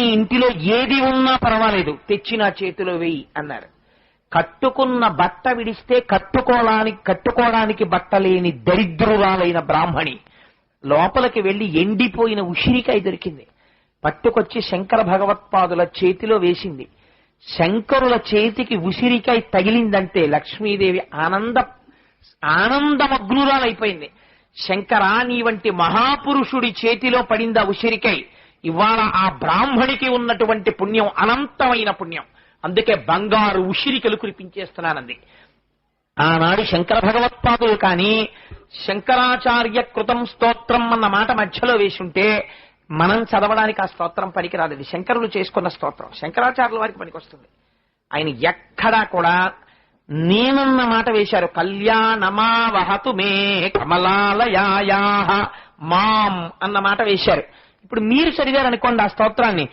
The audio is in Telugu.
నీ ఇంటిలో ఏది ఉన్నా పర్వాలేదు. తెచ్చి నా చేతిలో వేయి అన్నారు. కట్టుకున్న బట్ట విడిస్తే కట్టుకోవడానికి కట్టుకోవడానికి బట్ట లేని దరిద్రురాలైన బ్రాహ్మణి లోపలికి వెళ్ళి ఎండిపోయిన ఉసిరికాయ దొరికింది. పట్టుకొచ్చి శంకర భగవత్పాదుల చేతిలో వేసింది. శంకరుల చేతికి ఉసిరికాయ తగిలిందంటే లక్ష్మీదేవి ఆనంద ఆనందమగ్నురాలైపోయింది. శంకరా నీ వంటి మహాపురుషుడి చేతిలో పడిందా ఉసిరికై ఇవాళ ఆ బ్రాహ్మణికి ఉన్నటువంటి పుణ్యం అనంతమైన పుణ్యం. అందుకే బంగారు ఉసిరికలు కురిపించేస్తున్నానంది ఆనాడు శంకర భగవత్పాదులు కానీ శంకరాచార్య కృతం స్తోత్రం అన్న మాట మధ్యలో వేసుంటే మనం చదవడానికి ఆ స్తోత్రం పనికిరాదు ఇది శంకరులు చేసుకున్న స్తోత్రం. శంకరాచార్యుల వారికి పనికొస్తుంది. ఆయన ఎక్కడా కూడా నేనన్న మాట వేశారు. కళ్యాణమా వహతు మే కమలాలయాయా మాం అన్న మాట వేశారు. ఇప్పుడు మీరు చదివారనుకోండి ఆ స్తోత్రాన్ని.